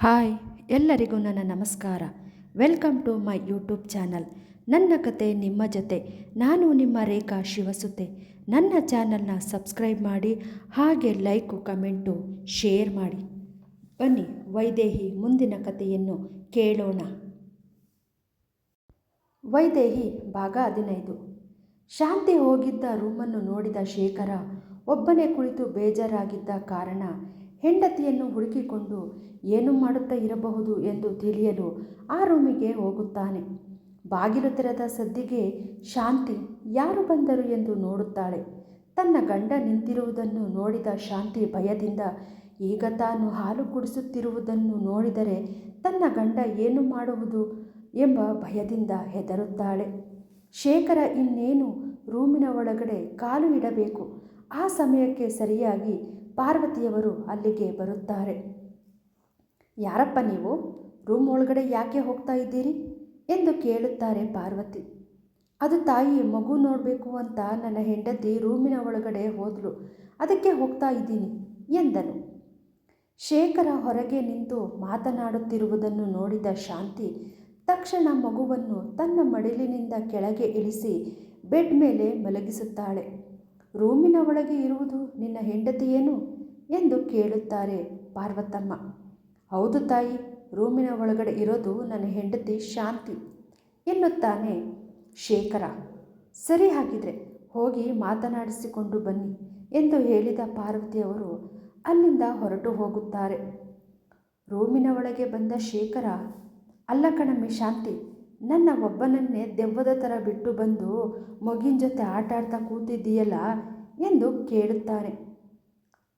Hi, ಎಲ್ಲರಿಗೂ ನನ್ನ ನಮಸ್ಕಾರ. Welcome to my YouTube channel. ನನ್ನ ಕತೆ ನಿಮ್ಮ ಜೊತೆ. ನಾನು ನಿಮ್ಮ ರೇಖಾ ಶಿವಸುತೆ. ನನ್ನ ಚಾನಲ್ನ ಸಬ್ಸ್ಕ್ರೈಬ್ ಮಾಡಿ, ಹಾಗೆ ಲೈಕು, ಕಮೆಂಟು, ಶೇರ್ ಮಾಡಿ. ಬನ್ನಿ, ವೈದೇಹಿ ಮುಂದಿನ ಕಥೆಯನ್ನು ಕೇಳೋಣ. ವೈದೇಹಿ, ಭಾಗ ಹದಿನೈದು. ಶಾಂತಿ ಹೋಗಿದ್ದ ರೂಮನ್ನು ನೋಡಿದ ಶೇಖರ, ಒಬ್ಬನೇ ಕುಳಿತು ಬೇಜಾರಾಗಿದ್ದ ಕಾರಣ ಹೆಂಡತಿಯನ್ನು ಹುಡುಕಿಕೊಂಡು ಏನು ಮಾಡುತ್ತಾ ಇರಬಹುದು ಎಂದು ತಿಳಿಯಲು ಆ ರೂಮಿಗೆ ಹೋಗುತ್ತಾನೆ. ಬಾಗಿಲು ತೆರೆದ ಸದ್ದಿಗೆ ಶಾಂತಿ ಯಾರು ಬಂದರು ಎಂದು ನೋಡುತ್ತಾಳೆ. ತನ್ನ ಗಂಡ ನಿಂತಿರುವುದನ್ನು ನೋಡಿದ ಶಾಂತಿ ಭಯದಿಂದ ಈಗ ತಾನು ಹಾಲು ಕುಡಿಸುತ್ತಿರುವುದನ್ನು ನೋಡಿದರೆ ತನ್ನ ಗಂಡ ಏನು ಮಾಡುವುದು ಎಂಬ ಭಯದಿಂದ ಹೆದರುತ್ತಾಳೆ. ಶೇಖರ ಇನ್ನೇನು ರೂಮಿನ ಒಳಗಡೆ ಕಾಲು ಇಡಬೇಕು. ಆ ಸಮಯಕ್ಕೆ ಸರಿಯಾಗಿ ಪಾರ್ವತಿಯವರು ಅಲ್ಲಿಗೆ ಬರುತ್ತಾರೆ. ಯಾರಪ್ಪ ನೀವು? ರೂಮ್ ಒಳಗಡೆ ಯಾಕೆ ಹೋಗ್ತಾ ಇದ್ದೀರಿ? ಎಂದು ಕೇಳುತ್ತಾರೆ ಪಾರ್ವತಿ. ಅದು ತಾಯಿ ಮಗು ನೋಡಬೇಕು ಅಂತ ನನ್ನ ಹೆಂಡತಿ ರೂಮಿನ ಒಳಗಡೆ ಹೋದಳು ಅದಕ್ಕೆ ಹೋಗ್ತಾ ಇದ್ದೀನಿ ಎಂದನು. ಶೇಖರ ಹೊರಗೆ ನಿಂತು ಮಾತನಾಡುತ್ತಿರುವುದನ್ನು ನೋಡಿದ ಶಾಂತಿ ತಕ್ಷಣ ಮಗುವನ್ನು ತನ್ನ ಮಡಿಲಿನಿಂದ ಕೆಳಗೆ ಇಳಿಸಿ ಬೆಡ್ ಮೇಲೆ ಮಲಗಿಸುತ್ತಾಳೆ. ರೂಮಿನ ಒಳಗೆ ಇರುವುದು ನಿನ್ನ ಹೆಂಡತಿಯೇನು ಎಂದು ಕೇಳುತ್ತಾರೆ ಪಾರ್ವತಮ್ಮ. ಹೌದು ತಾಯಿ, ರೂಮಿನ ಒಳಗಡೆ ಇರೋದು ನನ್ನ ಹೆಂಡತಿ ಶಾಂತಿ ಎನ್ನುತ್ತಾನೆ ಶೇಖರ. ಸರಿ ಹಾಗಿದ್ರೆ ಹೋಗಿ ಮಾತನಾಡಿಸಿಕೊಂಡು ಬನ್ನಿ ಎಂದು ಹೇಳಿದ ಪಾರ್ವತಿಯವರು ಅಲ್ಲಿಂದ ಹೊರಟು ಹೋಗುತ್ತಾರೆ. ರೂಮಿನ ಒಳಗೆ ಬಂದ ಶೇಖರ, ಅಲ್ಲ ಕಣಮ್ಮಿ ಶಾಂತಿ ನನ್ನ ಒಬ್ಬನನ್ನೇ ದೆವ್ವದ ಥರ ಬಿಟ್ಟು ಬಂದು ಮಗಿನ ಜೊತೆ ಆಟ ಆಡ್ತಾ ಕೂತಿದ್ದೀಯಲ್ಲ ಎಂದು ಕೇಳುತ್ತಾರೆ.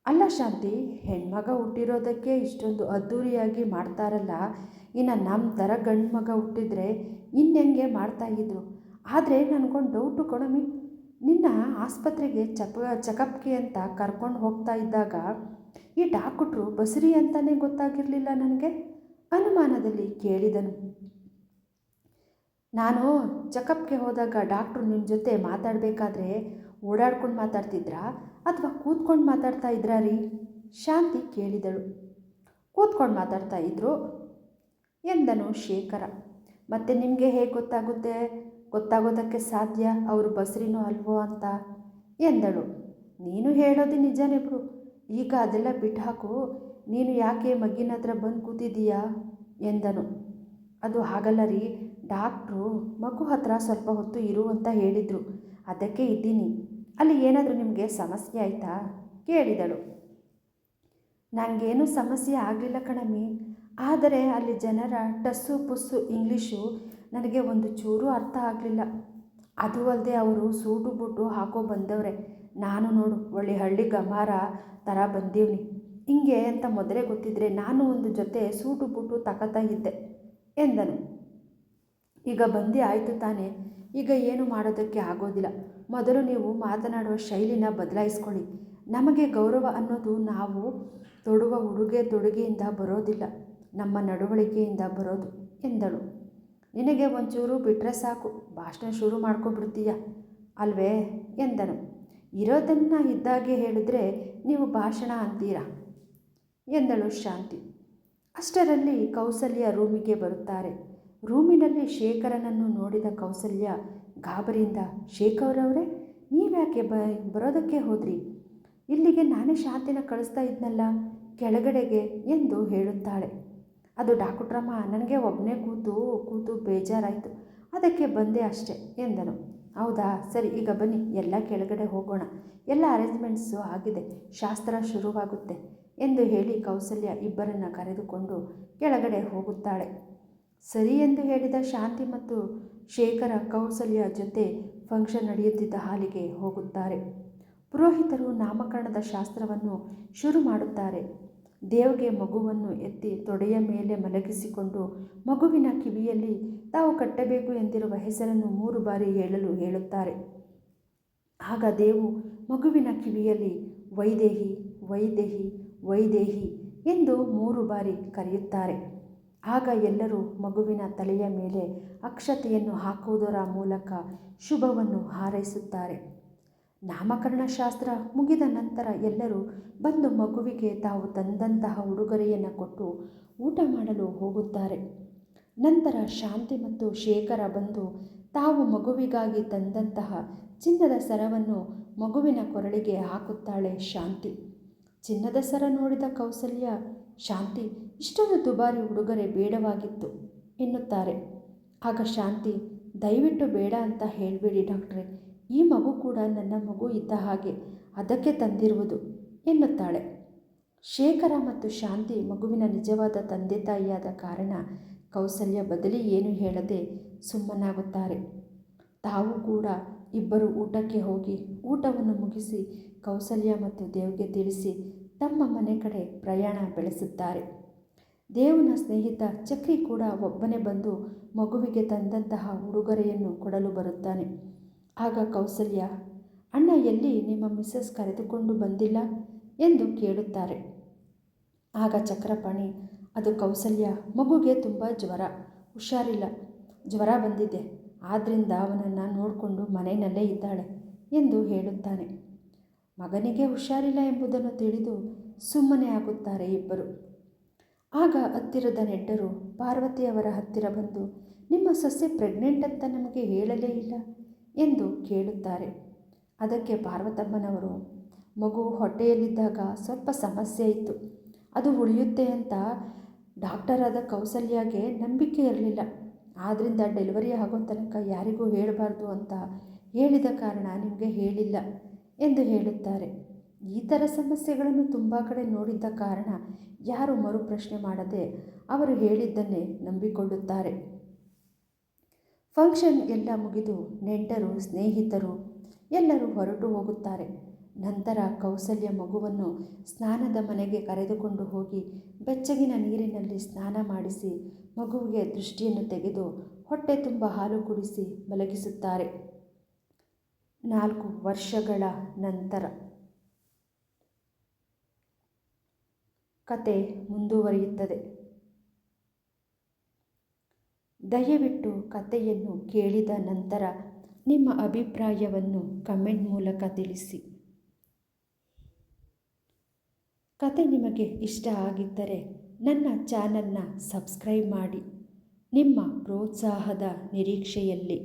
ಅಲ್ಲ ಶಾಂತಿ, ಹೆಣ್ಮಗ ಹುಟ್ಟಿರೋದಕ್ಕೆ ಇಷ್ಟೊಂದು ಅದ್ಧೂರಿಯಾಗಿ ಮಾಡ್ತಾರಲ್ಲ, ಇನ್ನು ನಮ್ಮ ಥರ ಗಂಡು ಮಗ ಹುಟ್ಟಿದ್ರೆ ಇನ್ನೆಂಗೆ ಮಾಡ್ತಾಯಿದ್ರು ಆದರೆ ನನಗೊಂದು ಡೌಟು ಕೊಡಮಿ ನಿನ್ನ ಆಸ್ಪತ್ರೆಗೆ ಚಪ, ಚಕಪ್ಗೆ ಅಂತ ಕರ್ಕೊಂಡು ಹೋಗ್ತಾ ಇದ್ದಾಗ ಈ ಡಾಕ್ಟ್ರು ಬಸರಿ ಅಂತಲೇ ಗೊತ್ತಾಗಿರಲಿಲ್ಲ ನನಗೆ? ಅನುಮಾನದಲ್ಲಿ ಕೇಳಿದನು. ನಾನು ಚೆಕಪ್ಗೆ ಹೋದಾಗ ಡಾಕ್ಟ್ರು ನಿಮ್ಮ ಜೊತೆ ಮಾತಾಡಬೇಕಾದ್ರೆ ಓಡಾಡ್ಕೊಂಡು ಮಾತಾಡ್ತಿದ್ರಾ ಅಥವಾ ಕೂತ್ಕೊಂಡು ಮಾತಾಡ್ತಾ ಇದ್ರಾ ರೀ? ಶಾಂತಿ ಕೇಳಿದಳು. ಕೂತ್ಕೊಂಡು ಮಾತಾಡ್ತಾ ಇದ್ರು ಎಂದನು ಶೇಖರ. ಮತ್ತು ನಿಮಗೆ ಹೇಗೆ ಗೊತ್ತಾಗುತ್ತೆ? ಗೊತ್ತಾಗೋದಕ್ಕೆ ಸಾಧ್ಯ? ಅವರು ಬಸ್ರಿನೋ ಅಲ್ವೋ ಅಂತ ಎಂದಳು. ನೀನು ಹೇಳೋದು ನಿಜನೇ ಬಿಡು ಈಗ ಅದೆಲ್ಲ ಬಿಟ್ಟು ಹಾಕು ನೀನು ಯಾಕೆ ಮಗಿನ ಹತ್ರ ಬಂದು ಕೂತಿದ್ದೀಯಾ ಎಂದನು. ಅದು ಹಾಗಲ್ಲ ರೀ. ಡಾಕ್ಟ್ರು ಮಗು ಹತ್ರ ಸ್ವಲ್ಪ ಹೊತ್ತು ಇರು ಅಂತ ಹೇಳಿದರು. ಅದಕ್ಕೆ ಇದ್ದೀನಿ. ಅಲ್ಲಿ ಏನಾದರೂ ನಿಮಗೆ ಸಮಸ್ಯೆ ಆಯಿತಾ? ಕೇಳಿದಳು. ನನಗೇನು ಸಮಸ್ಯೆ ಆಗಲಿಲ್ಲ ಕಣಮ್ಮಿ. ಆದರೆ ಅಲ್ಲಿ ಜನರ ಟಸ್ಸು ಪುಸ್ಸು ಇಂಗ್ಲೀಷು ನನಗೆ ಒಂದು ಚೂರು ಅರ್ಥ ಆಗಲಿಲ್ಲ. ಅದು ಅಲ್ಲದೆ ಅವರು ಸೂಟು ಬುಟ್ಟು ಹಾಕೋ ಬಂದವ್ರೆ. ನಾನು ನೋಡು, ಒಳ್ಳೆ ಹಳ್ಳಿ ಗಮಾರ ಥರ ಬಂದೀವ್ನಿ. ಹಿಂಗೆ ಅಂತ ಮೊದಲೇ ಗೊತ್ತಿದ್ರೆ ನಾನು ಒಂದು ಜೊತೆ ಸೂಟು ಬುಟ್ಟು ತಗೋತಾ ಇದ್ದೆ ಎಂದನು. ಈಗ ಬಂದೇ ಆಯಿತು ತಾನೆ. ಈಗ ಏನು ಮಾಡೋದಕ್ಕೆ ಆಗೋದಿಲ್ಲ. ಮೊದಲು ನೀವು ಮಾತನಾಡುವ ಶೈಲಿನ ಬದಲಾಯಿಸ್ಕೊಳ್ಳಿ. ನಮಗೆ ಗೌರವ ಅನ್ನೋದು ನಾವು ತೊಡುವ ಉಡುಗೆ ತೊಡುಗೆಯಿಂದ ಬರೋದಿಲ್ಲ. ನಮ್ಮ ನಡವಳಿಕೆಯಿಂದ ಬರೋದು ಎಂದಳು. ನಿನಗೆ ಒಂಚೂರು ಬಿಟ್ಟರೆ ಸಾಕು. ಭಾಷಣ ಶುರು ಮಾಡ್ಕೊಬಿಡ್ತೀಯ ಅಲ್ವೇ? ಎಂದನು. ಇರೋದನ್ನು ಇದ್ದಾಗೆ ಹೇಳಿದ್ರೆ ನೀವು ಭಾಷಣ ಅಂತೀರಾ? ಎಂದಳು ಶಾಂತಿ. ಅಷ್ಟರಲ್ಲಿ ಕೌಸಲ್ಯ ರೂಮಿಗೆ ಬರುತ್ತಾರೆ. ರೂಮಿನಲ್ಲಿ ಶೇಖರನನ್ನು ನೋಡಿದ ಕೌಸಲ್ಯ ಗಾಬರಿಯಿಂದ ಶೇಖರವರೇ ನೀವ್ಯಾಕೆ ಬ, ಬರೋದಕ್ಕೆ ಹೋದ್ರಿ? ಇಲ್ಲಿಗೆ ನಾನೇ ಶಾಂತಿನ ಕಳಿಸ್ತಾ ಇದ್ನಲ್ಲ, ಕೆಳಗಡೆಗೆ, ಎಂದು ಹೇಳುತ್ತಾಳೆ. ಅದು ಡಾಕ್ಟ್ರಮ್ಮ ನನಗೆ ಒಬ್ಬನೇ ಕೂತು ಕೂತು ಬೇಜಾರಾಯಿತು. ಅದಕ್ಕೆ ಬಂದೆ ಅಷ್ಟೆ, ಎಂದನು. ಹೌದಾ? ಸರಿ, ಈಗ ಬನ್ನಿ, ಎಲ್ಲ ಕೆಳಗಡೆ ಹೋಗೋಣ. ಎಲ್ಲ ಅರೇಂಜ್ಮೆಂಟ್ಸು ಆಗಿದೆ, ಶಾಸ್ತ್ರ ಶುರುವಾಗುತ್ತೆ, ಎಂದು ಹೇಳಿ ಕೌಸಲ್ಯ ಇಬ್ಬರನ್ನು ಕರೆದುಕೊಂಡು ಕೆಳಗಡೆ ಹೋಗುತ್ತಾಳೆ. ಸರಿ ಎಂದು ಹೇಳಿದ ಶಾಂತಿ ಮತ್ತು ಶೇಖರ ಕೌಸಲ್ಯ ಜೊತೆ ಫಂಕ್ಷನ್ ನಡೆಯುತ್ತಿದ್ದ ಹಾಲಿಗೆ ಹೋಗುತ್ತಾರೆ. ಪುರೋಹಿತರು ನಾಮಕರಣದ ಶಾಸ್ತ್ರವನ್ನು ಶುರು ಮಾಡುತ್ತಾರೆ. ದೇವ್ಗೆ ಮಗುವನ್ನು ಎತ್ತಿ ತೊಡೆಯ ಮೇಲೆ ಮಲಗಿಸಿಕೊಂಡು ಮಗುವಿನ ಕಿವಿಯಲ್ಲಿ ತಾವು ಕಟ್ಟಬೇಕು ಎಂದಿರುವ ಹೆಸರನ್ನು ಮೂರು ಬಾರಿ ಹೇಳಲು ಹೇಳುತ್ತಾರೆ. ಆಗ ದೇವು ಮಗುವಿನ ಕಿವಿಯಲ್ಲಿ ವೈದೇಹಿ ವೈದೇಹಿ ವೈದೇಹಿ ಎಂದು ಮೂರು ಬಾರಿ ಕರೆಯುತ್ತಾರೆ. ಆಗ ಎಲ್ಲರೂ ಮಗುವಿನ ತಲೆಯ ಮೇಲೆ ಅಕ್ಷತೆಯನ್ನು ಹಾಕುವುದರ ಮೂಲಕ ಶುಭವನ್ನು ಹಾರೈಸುತ್ತಾರೆ. ನಾಮಕರಣ ಶಾಸ್ತ್ರ ಮುಗಿದ ನಂತರ ಎಲ್ಲರೂ ಬಂದು ಮಗುವಿಗೆ ತಾವು ತಂದಂತಹ ಉಡುಗೊರೆಯನ್ನು ಕೊಟ್ಟು ಊಟ ಮಾಡಲು ಹೋಗುತ್ತಾರೆ. ನಂತರ ಶಾಂತಿ ಮತ್ತು ಶೇಖರ ಬಂದು ತಾವು ಮಗುವಿಗಾಗಿ ತಂದಂತಹ ಚಿನ್ನದ ಸರವನ್ನು ಮಗುವಿನ ಕೊರಳಿಗೆ ಹಾಕುತ್ತಾಳೆ ಶಾಂತಿ. ಚಿನ್ನದ ಸರ ನೋಡಿದ ಕೌಸಲ್ಯ, ಶಾಂತಿ, ಇಷ್ಟೊಂದು ದುಬಾರಿ ಉಡುಗೊರೆ ಬೇಡವಾಗಿತ್ತು, ಎನ್ನುತ್ತಾರೆ. ಆಗ ಶಾಂತಿ, ದಯವಿಟ್ಟು ಬೇಡ ಅಂತ ಹೇಳಬೇಡಿ ಡಾಕ್ಟ್ರೆ, ಈ ಮಗು ಕೂಡ ನನ್ನ ಮಗು ಇದ್ದ ಹಾಗೆ ಅದಕ್ಕೆ ತಂದಿರುವುದು, ಎನ್ನುತ್ತಾಳೆ. ಶೇಖರ ಮತ್ತು ಶಾಂತಿ ಮಗುವಿನ ನಿಜವಾದ ತಂದೆ ತಾಯಿಯಾದ ಕಾರಣ ಕೌಸಲ್ಯ ಬದಲಿ ಏನು ಹೇಳದೆ ಸುಮ್ಮನಾಗುತ್ತಾರೆ. ತಾವು ಕೂಡ ಇಬ್ಬರು ಊಟಕ್ಕೆ ಹೋಗಿ ಊಟವನ್ನು ಮುಗಿಸಿ ಕೌಸಲ್ಯ ಮತ್ತು ದೇವ್ಗೆ ತಿಳಿಸಿ ತಮ್ಮ ಮನೆ ಕಡೆ ಪ್ರಯಾಣ ಬೆಳೆಸುತ್ತಾರೆ. ದೇವನ ಸ್ನೇಹಿತ ಚಕ್ರಿ ಕೂಡ ಒಬ್ಬನೇ ಬಂದು ಮಗುವಿಗೆ ತಂದಂತಹ ಉಡುಗೊರೆಯನ್ನು ಕೊಡಲು ಬರುತ್ತಾನೆ. ಆಗ ಕೌಸಲ್ಯ, ಅಣ್ಣ, ಎಲ್ಲಿ ನಿಮ್ಮ ಮಿಸ್ಸಸ್ ಕರೆದುಕೊಂಡು ಬಂದಿಲ್ಲ? ಎಂದು ಕೇಳುತ್ತಾರೆ. ಆಗ ಚಕ್ರಪಾಣಿ, ಅದು ಕೌಸಲ್ಯ, ಮಗುಗೆ ತುಂಬ ಜ್ವರ, ಹುಷಾರಿಲ್ಲ. ಜ್ವರ ಬಂದಿದೆ. ಆದ್ದರಿಂದ ಅವನನ್ನು ನೋಡಿಕೊಂಡು ಮನೆಯಲ್ಲೇ ಇದ್ದಾಳೆ ಎಂದು ಹೇಳುತ್ತಾನೆ. ಮಗನಿಗೆ ಹುಷಾರಿಲ್ಲ ಎಂಬುದನ್ನು ತಿಳಿದು ಸುಮ್ಮನೆ ಆಗುತ್ತಾರೆ ಇಬ್ಬರು. ಆಗ ಹತ್ತಿರದ ನೆಡ್ಡರು ಪಾರ್ವತಿಯವರ ಹತ್ತಿರ ಬಂದು, ನಿಮ್ಮ ಸೊಸೆ ಪ್ರೆಗ್ನೆಂಟ್ ಅಂತ ನಮಗೆ ಹೇಳಲೇ ಇಲ್ಲ ಎಂದು ಕೇಳುತ್ತಾರೆ. ಅದಕ್ಕೆ ಪಾರ್ವತಮ್ಮನವರು, ಮಗು ಹೊಟ್ಟೆಯಲ್ಲಿದ್ದಾಗ ಸ್ವಲ್ಪ ಸಮಸ್ಯೆ ಇತ್ತು. ಅದು ಉಳಿಯುತ್ತೆ ಅಂತ ಡಾಕ್ಟರಾದ ಕೌಸಲ್ಯಾಗೆ ನಂಬಿಕೆ ಇರಲಿಲ್ಲ. ಆದ್ದರಿಂದ ಡೆಲಿವರಿ ಆಗೋ ತನಕ ಯಾರಿಗೂ ಹೇಳಬಾರ್ದು ಅಂತ ಹೇಳಿದ ಕಾರಣ ನಿಮಗೆ ಹೇಳಿಲ್ಲ ಎಂದು ಹೇಳುತ್ತಾರೆ. ಈ ಥರ ಸಮಸ್ಯೆಗಳನ್ನು ತುಂಬ ಕಡೆ ನೋಡಿದ್ದ ಕಾರಣ ಯಾರು ಮರು ಪ್ರಶ್ನೆ ಮಾಡದೆ ಅವರು ಹೇಳಿದ್ದನ್ನೇ ನಂಬಿಕೊಳ್ಳುತ್ತಾರೆ. ಫಂಕ್ಷನ್ ಎಲ್ಲ ಮುಗಿದು ನೆಂಟರು, ಸ್ನೇಹಿತರು ಎಲ್ಲರೂ ಹೊರಟು ಹೋಗುತ್ತಾರೆ. ನಂತರ ಕೌಸಲ್ಯ ಮಗುವನ್ನು ಸ್ನಾನದ ಮನೆಗೆ ಕರೆದುಕೊಂಡು ಹೋಗಿ ಬೆಚ್ಚಗಿನ ನೀರಿನಲ್ಲಿ ಸ್ನಾನ ಮಾಡಿಸಿ ಮಗುವಿಗೆ ದೃಷ್ಟಿಯನ್ನು ತೆಗೆದು ಹೊಟ್ಟೆ ತುಂಬ ಹಾಲು ಕುಡಿಸಿ ಮಲಗಿಸುತ್ತಾರೆ. ನಾಲ್ಕು ವರ್ಷಗಳ ನಂತರ. ಕತೆ ಮುಂದುವರಿಯುತ್ತದೆ. ದಯವಿಟ್ಟು ಕಥೆಯನ್ನು ಕೇಳಿದ ನಂತರ ನಿಮ್ಮ ಅಭಿಪ್ರಾಯವನ್ನು ಕಮೆಂಟ್ ಮೂಲಕ ತಿಳಿಸಿ. ಕತೆ ನಿಮಗೆ ಇಷ್ಟ ಆಗಿದ್ದರೆ ನನ್ನ ಚಾನಲ್ನ ಸಬ್ಸ್ಕ್ರೈಬ್ ಮಾಡಿ. ನಿಮ್ಮ ಪ್ರೋತ್ಸಾಹದ ನಿರೀಕ್ಷೆಯಲ್ಲಿ.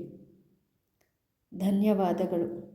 ಧನ್ಯವಾದಗಳು.